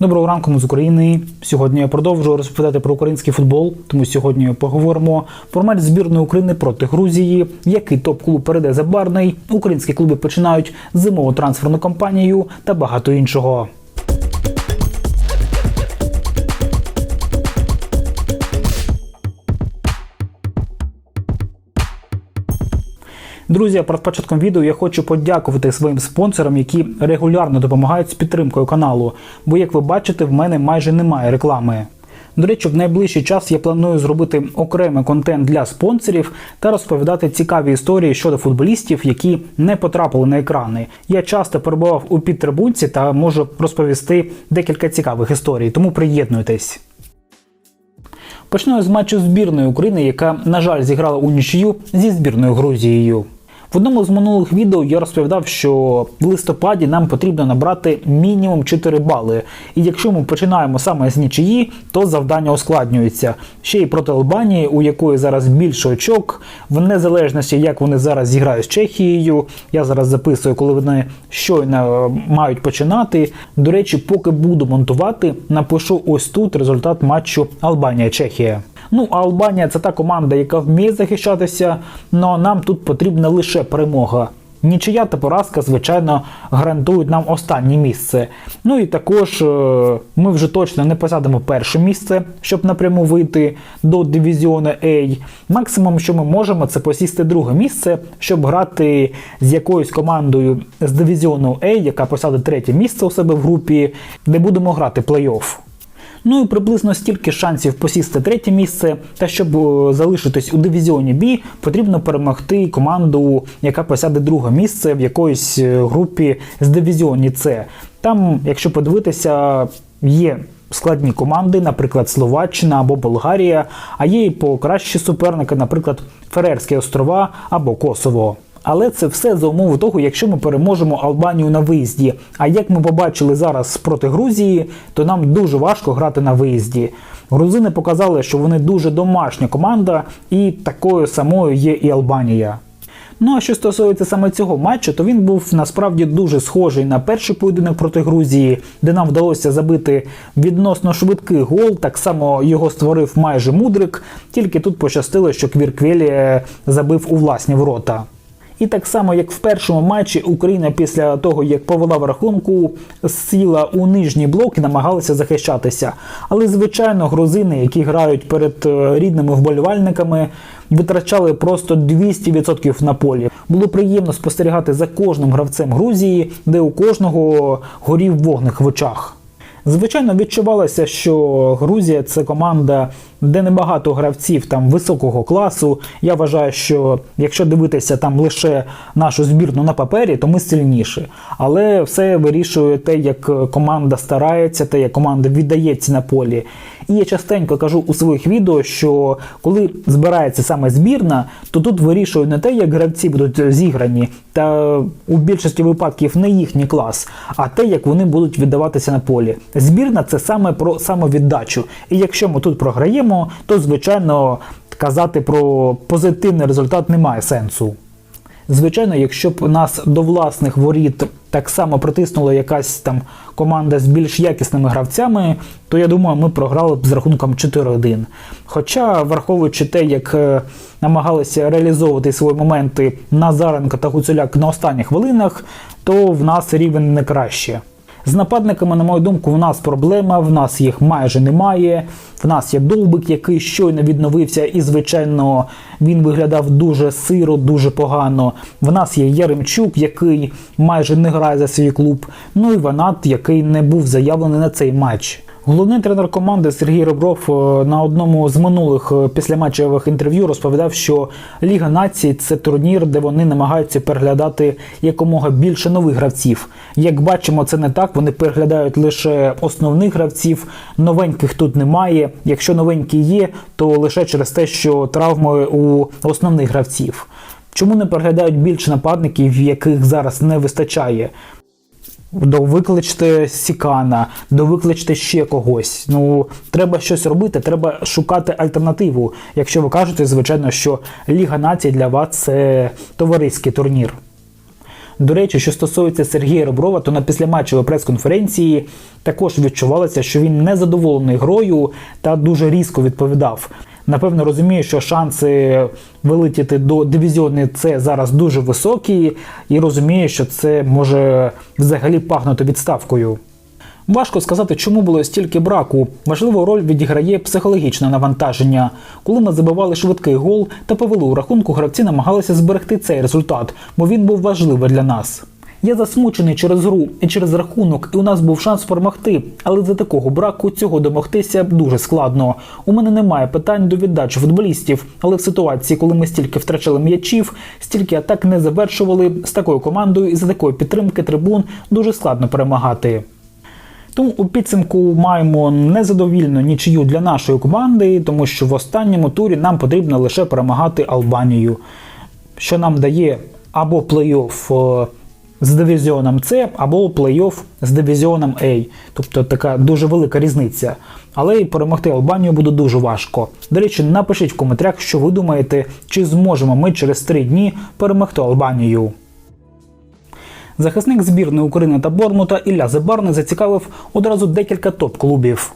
Доброго ранку ми з України. Сьогодні я продовжую розповідати про український футбол. Тому сьогодні поговоримо про матч збірної України проти Грузії, який топ-клуб перейде забарний. Українські клуби починають зимову трансферну кампанію та багато іншого. Друзі, перед початком відео я хочу подякувати своїм спонсорам, які регулярно допомагають з підтримкою каналу. Бо, як ви бачите, в мене майже немає реклами. До речі, в найближчий час я планую зробити окремий контент для спонсорів та розповідати цікаві історії щодо футболістів, які не потрапили на екрани. Я часто перебував у підтрибунці та можу розповісти декілька цікавих історій, тому приєднуйтесь. Почну з матчу збірної України, яка, на жаль, зіграла у нічию зі збірною Грузією. В одному з минулих відео я розповідав, що в листопаді нам потрібно набрати мінімум 4 бали. І якщо ми починаємо саме з нічиї, то завдання ускладнюється. Ще й проти Албанії, у якої зараз більше очок, в незалежності, як вони зараз зіграють з Чехією. Я зараз записую, коли вони щойно е, мають починати. До речі, поки буду монтувати, напишу ось тут результат матчу Албанія-Чехія. Ну, а Албанія це та команда, яка вміє захищатися, але нам тут потрібна лише перемога. Нічия та поразка, звичайно, гарантують нам останнє місце. Ну і також е, ми вже точно не посадимо перше місце, щоб напряму вийти до дивізіону A. Максимум, що ми можемо, це посісти друге місце, щоб грати з якоюсь командою з дивізіону A, яка посяде третє місце у себе в групі, де будемо грати плей-офф. Ну і приблизно стільки шансів посісти третє місце. Та щоб е, залишитись у дивізіоні B, потрібно перемогти команду, яка посяде друге місце в якоїсь е, групі з дивізіоні С. Там, якщо подивитися, є. Складні команди, наприклад, Словаччина або Болгарія, а є і покращі суперники, наприклад, Ферерські острова або Косово. Але це все за умови того, якщо ми переможемо Албанію на виїзді. А як ми побачили зараз проти Грузії, то нам дуже важко грати на виїзді. Грузини показали, що вони дуже домашня команда, і такою самою є і Албанія. Ну а що стосується саме цього матчу, то він був насправді дуже схожий на перший поєдинок проти Грузії, де нам вдалося забити відносно швидкий гол. Так само його створив майже мудрик, тільки тут пощастило, що Квірквелі е, забив у власні ворота. І так само, як в першому матчі, Україна після того, як повела в рахунку, сіла у нижній блок і намагалася захищатися. Але, звичайно, грузини, які грають перед е, рідними вболівальниками, витрачали просто 200% на полі. Було приємно спостерігати за кожним гравцем Грузії, де у кожного горів вогник в очах. Звичайно, відчувалося, що Грузія це команда, де небагато гравців там високого класу. Я вважаю, що якщо дивитися там лише нашу збірну на папері, то ми сильніші. Але все вирішує те, як команда старається, те, як команда віддається на полі. І я частенько кажу у своїх відео, що коли збирається саме збірна, то тут вирішує не те, як гравці будуть зіграні, та у більшості випадків не їхній клас, а те, як вони будуть віддаватися на полі. Збірна це саме про самовіддачу. І якщо ми тут програємо, то звичайно казати про позитивний результат немає сенсу. Звичайно, якщо б нас до власних воріт так само притиснула якась там команда з більш якісними гравцями, то я думаю, ми програли б з рахунком 4-1. Хоча, враховуючи те, як е, намагалися реалізовувати свої моменти Назаренко та Гуцуляк на останніх хвилинах, то в нас рівень не краще. З нападниками, на мою думку, в нас проблема, в нас їх майже немає. В нас є Довбик, який щойно відновився, і, звичайно, він виглядав дуже сиро, дуже погано. В нас є Яремчук, який майже не грає за свій клуб. Ну і Ванат, який не був заявлений на цей матч. Головний тренер команди Сергій Ребров е, на одному з минулих е, післяматчевих інтерв'ю розповідав, що Ліга націй це турнір, де вони намагаються переглядати якомога більше нових гравців. Як бачимо, це не так. Вони переглядають лише основних гравців, новеньких тут немає. Якщо новенькі є, то лише через те, що травми у основних гравців. Чому не переглядають більше нападників, яких зараз не вистачає? Довикличте Сікана, довикличте ще когось. Ну, треба щось робити, треба шукати альтернативу. Якщо ви кажете, звичайно, що Ліга націй для вас це товариський турнір. До речі, що стосується Сергія Реброва, то на післяматчевій прес-конференції також відчувалося, що він не задоволений грою та дуже різко відповідав. Напевно, розуміє, що шанси вилетіти до дивізіони С зараз дуже високі, і розуміє, що це може взагалі пахнути відставкою. Важко сказати, чому було стільки браку. Важливу роль відіграє психологічне навантаження. Коли ми забивали швидкий гол та повели у рахунку, гравці намагалися зберегти цей результат, бо він був важливий для нас. Я засмучений через гру і через рахунок, і у нас був шанс перемогти, але за такого браку цього домогтися дуже складно. У мене немає питань до віддачі футболістів, але в ситуації, коли ми стільки втрачали м'ячів, стільки атак не завершували з такою командою і за такої підтримки трибун дуже складно перемагати. Тому у підсумку маємо незадовільну нічию для нашої команди, тому що в останньому турі нам потрібно лише перемагати Албанію, що нам дає або плей-офф е, з дивізіоном С, або плей-офф з дивізіоном А. Тобто така дуже велика різниця. Але і перемогти Албанію буде дуже важко. До речі, напишіть в коментарях, що ви думаєте, чи зможемо ми через три дні перемогти Албанію. Захисник збірної України та Бормута Ілля Зебарний зацікавив одразу декілька топ-клубів.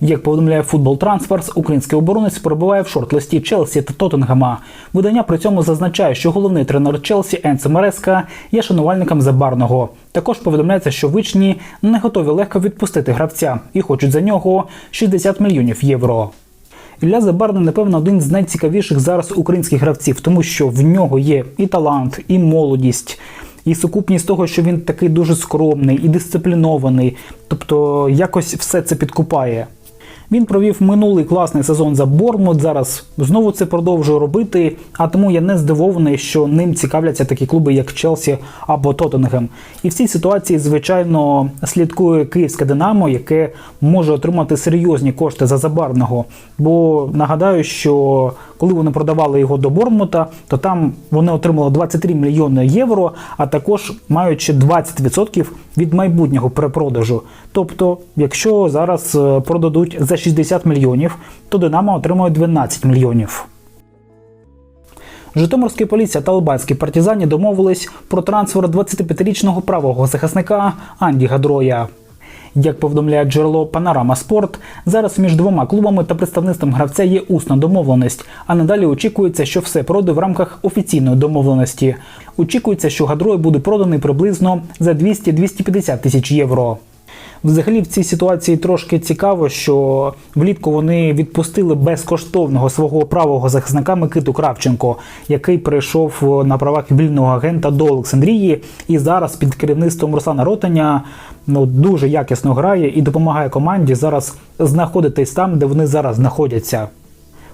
Як повідомляє футбол Трансферс, український оборонець перебуває в шорт-листі Челсі та Тоттенгема. Видання при цьому зазначає, що головний тренер Челсі Енце Мереска є шанувальником Забарного. Також повідомляється, що вичні не готові легко відпустити гравця і хочуть за нього 60 мільйонів євро. Ілля Забарний, напевно, один з найцікавіших зараз українських гравців, тому що в нього є і талант, і молодість, і сукупність того, що він такий дуже скромний і дисциплінований. Тобто якось все це підкупає. Він провів минулий класний сезон за Бормут. Зараз знову це продовжує робити. А тому я не здивований, що ним цікавляться такі клуби, як Челсі або Тоттенгем. І в цій ситуації, звичайно, слідкує київське Динамо, яке може отримати серйозні кошти за забарного. Бо нагадаю, що коли вони продавали його до Бормута, то там вони отримали 23 мільйони євро, а також маючи 20% від майбутнього перепродажу. Тобто, якщо зараз е, продадуть за 60 мільйонів, то Динамо отримує 12 мільйонів. Житомирська поліція та албанські партизані домовились про трансфер 25-річного правого захисника Анді Гадроя. Як повідомляє джерело Панорама Спорт, зараз між двома клубами та представництвом гравця є усна домовленість, а надалі очікується, що все пройде в рамках офіційної домовленості. Очікується, що Гадрой буде проданий приблизно за 200-250 тисяч євро. Взагалі в цій ситуації трошки цікаво, що влітку вони відпустили безкоштовного свого правого захисника Микиту Кравченко, який прийшов на правах вільного агента до Олександрії, і зараз під керівництвом Руслана Ротаня ну дуже якісно грає і допомагає команді зараз знаходитись там, де вони зараз знаходяться.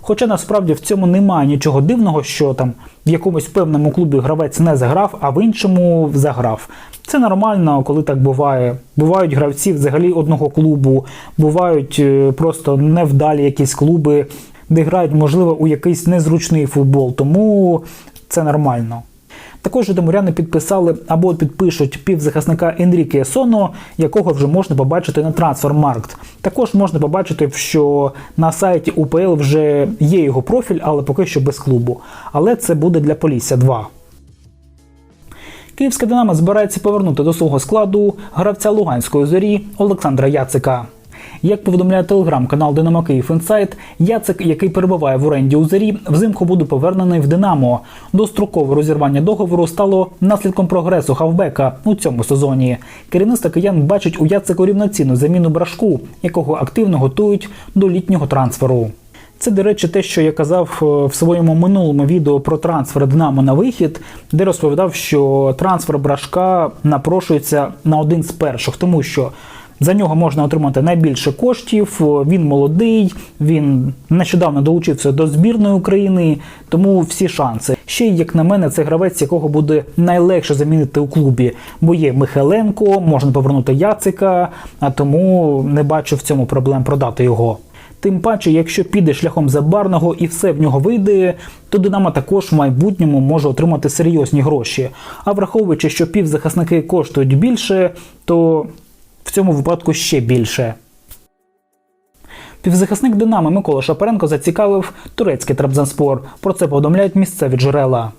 Хоча насправді в цьому немає нічого дивного, що там в якомусь певному клубі гравець не заграв, а в іншому заграв. Це нормально, коли так буває. Бувають гравці взагалі одного клубу, бувають е, просто невдалі якісь клуби, де грають, можливо, у якийсь незручний футбол, тому це нормально. Також житомиряни підписали або підпишуть півзахисника Енріке Соно, якого вже можна побачити на Трансфермаркт. Також можна побачити, що на сайті УПЛ вже є його профіль, але поки що без клубу. Але це буде для Полісся 2. Київська Динамо збирається повернути до свого складу гравця Луганської зорі Олександра Яцика. Як повідомляє телеграм-канал Динамо Київ Інсайт, Яцик, який перебуває в оренді у зорі, взимку буде повернений в Динамо. Дострокове розірвання договору стало наслідком прогресу хавбека у цьому сезоні. Керівництво киян бачить у Яцику рівноцінну заміну брашку, якого активно готують до літнього трансферу. Це, до речі, те, що я казав е, в своєму минулому відео про трансфер Динамо на вихід, де розповідав, що трансфер брашка напрошується на один з перших, тому що за нього можна отримати найбільше коштів. Він молодий, він нещодавно долучився до збірної України, тому всі шанси. Ще як на мене, це гравець, якого буде найлегше замінити у клубі, бо є Михайленко, можна повернути Яцика, а тому не бачу в цьому проблем продати його. Тим паче, якщо піде шляхом забарного і все в нього вийде, то Динамо також в майбутньому може отримати серйозні гроші. А враховуючи, що півзахисники коштують більше, то в цьому випадку ще більше. Півзахисник Динамо Микола Шапаренко зацікавив турецький Трабзанспор. Про це повідомляють місцеві джерела.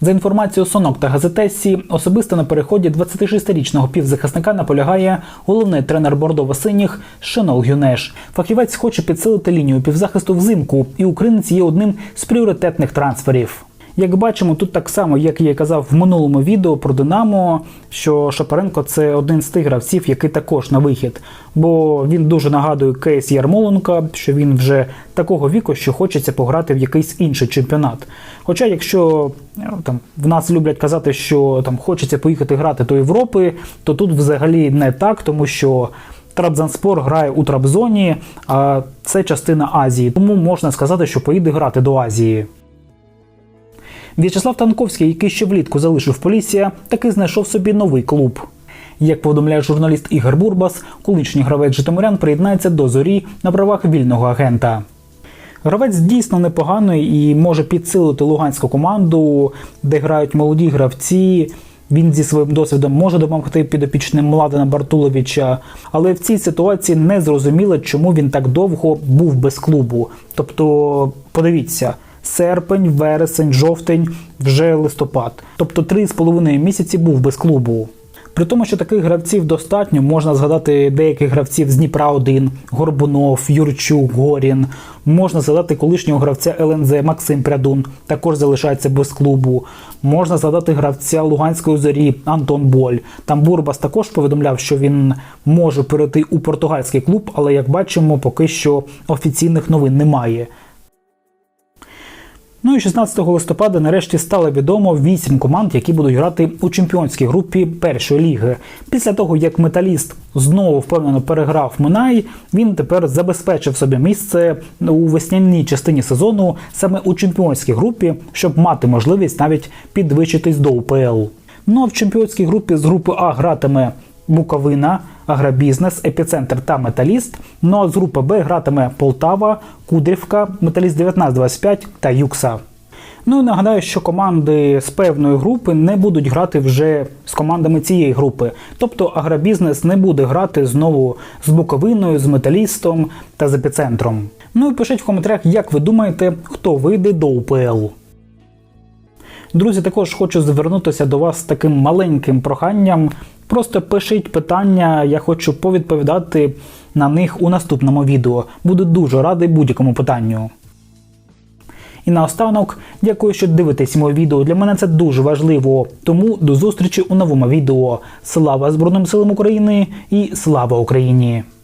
За інформацією Сонок та газетесі, особисто на переході 26-річного півзахисника наполягає головний тренер бордово-синіх Шенол Гюнеш. Фахівець хоче підсилити лінію півзахисту взимку, і українець є одним з пріоритетних трансферів. Як бачимо, тут так само, як я і казав в минулому відео про Динамо, що Шапаренко це один з тих гравців, який також на вихід. Бо він дуже нагадує кейс Ярмоленка, що він вже такого віку, що хочеться пограти в якийсь інший чемпіонат. Хоча, якщо е, там в нас люблять казати, що там хочеться поїхати грати до Європи, то тут взагалі не так, тому що. Трабзанспор грає у Трабзоні, а це частина Азії. Тому можна сказати, що поїде грати до Азії. В'ячеслав Танковський, який ще влітку залишив Полісся, таки знайшов собі новий клуб. Як повідомляє журналіст Ігор Бурбас, колишній гравець Житомирян приєднається до зорі на правах вільного агента. Гравець дійсно непоганий і може підсилити луганську команду, де грають молоді гравці. Він зі своїм досвідом може допомогти підопічним Младена Бартуловича, але в цій ситуації не зрозуміло, чому він так довго був без клубу. Тобто, подивіться, серпень, вересень, жовтень, вже листопад. Тобто три з половиною місяці був без клубу. При тому, що таких гравців достатньо, можна згадати деяких гравців з Дніпра 1 Горбунов, Юрчук, Горін. Можна згадати колишнього гравця ЛНЗ Максим Прядун, також залишається без клубу. Можна згадати гравця Луганської зорі Антон Боль. Там Бурбас також повідомляв, що він може перейти у португальський клуб, але як бачимо, поки що офіційних новин немає. Ну і 16 листопада нарешті стало відомо вісім команд, які будуть грати у чемпіонській групі першої ліги. Після того, як металіст знову впевнено переграв Минай, він тепер забезпечив собі місце у весняній частині сезону саме у чемпіонській групі, щоб мати можливість навіть підвищитись до УПЛ. Ну а в чемпіонській групі з групи А гратиме Буковина, Агробізнес, Епіцентр та Металіст. Ну а з групи Б гратиме Полтава, Кудрівка, Металіст 1925 та Юкса. Ну і нагадаю, що команди з певної групи не будуть грати вже з командами цієї групи. Тобто агробізнес не буде грати знову з Буковиною, з металістом та з епіцентром. Ну і пишіть в коментарях, як ви думаєте, хто вийде до УПЛ. Друзі, також хочу звернутися до вас з таким маленьким проханням. Просто пишіть питання, я хочу повідповідати на них у наступному відео. Буду дуже радий будь-якому питанню. І наостанок, дякую, що дивитесь моє відео. Для мене це дуже важливо. Тому до зустрічі у новому відео. Слава Збройним силам України і слава Україні!